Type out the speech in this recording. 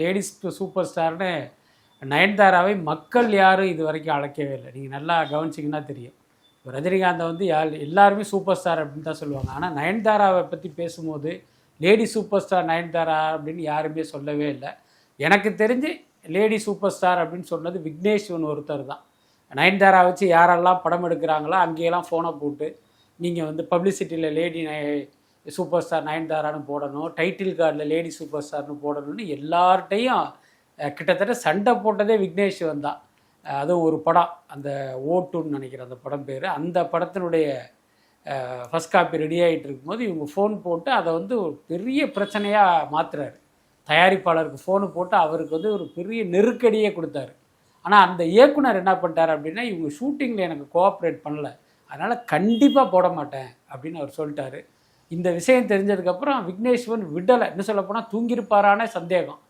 Ladies super ஸ்டார்னு நயன்தாராவை மக்கள் யாரும் இது வரைக்கும் அழைக்கவே இல்லை. நீங்கள் நல்லா கவனிச்சிங்கன்னா தெரியும். இப்போ ரஜினிகாந்தை வந்து யார் எல்லாருமே சூப்பர் ஸ்டார் அப்படின்னு தான் சொல்லுவாங்க. ஆனால் நயன்தாராவை பற்றி பேசும்போது லேடி சூப்பர் ஸ்டார் நயன்தாரா அப்படின்னு யாருமே சொல்லவே இல்லை. எனக்கு தெரிஞ்சு லேடி சூப்பர் ஸ்டார் அப்படின்னு சொன்னது விக்னேஷ்வன் ஒருத்தர் தான். நயன்தாரா வச்சு யாரெல்லாம் படம் எடுக்கிறாங்களோ அங்கேயெல்லாம் ஃபோனை போட்டு நீங்கள் வந்து பப்ளிசிட்டியில் லேடி சூப்பர் ஸ்டார் நயன்தாரான்னு போடணும் டைட்டில் கார்டில் லேடி சூப்பர் ஸ்டார்னு போடணும்னு எல்லார்ட்டையும் கிட்டத்தட்ட சண்டை போட்டதே விக்னேஷ்வன் தான் அது ஒரு படம். அந்த ஓட்டுன்னு நினைக்கிறேன் அந்த படம் பேர். அந்த படத்தினுடைய ஃபஸ்ட் காப்பி ரெடி ஆகிட்டு இருக்கும்போது இவங்க ஃபோன் போட்டு அதை வந்து ஒரு பெரிய பிரச்சனையாக மாற்றுறாரு தயாரிப்பாளருக்கு ஃபோனு போட்டு அவருக்கு வந்து ஒரு பெரிய நெருக்கடியே கொடுத்தாரு. ஆனால் அந்த இயக்குனர் என்ன பண்ணிட்டார் அப்படின்னா இவங்க ஷூட்டிங்கில் எனக்கு கோஆப்ரேட் பண்ணல. அதனால் கண்டிப்பாக போட மாட்டேன் அப்படின்னு அவர் சொல்லிட்டாரு. இந்த விஷயம் தெரிஞ்சதுக்கப்புறம் விக்னேஸ்வன் விடலை. இன்னும் சொல்லப்போனால் தூங்கியிருப்பாரான சந்தேகம்.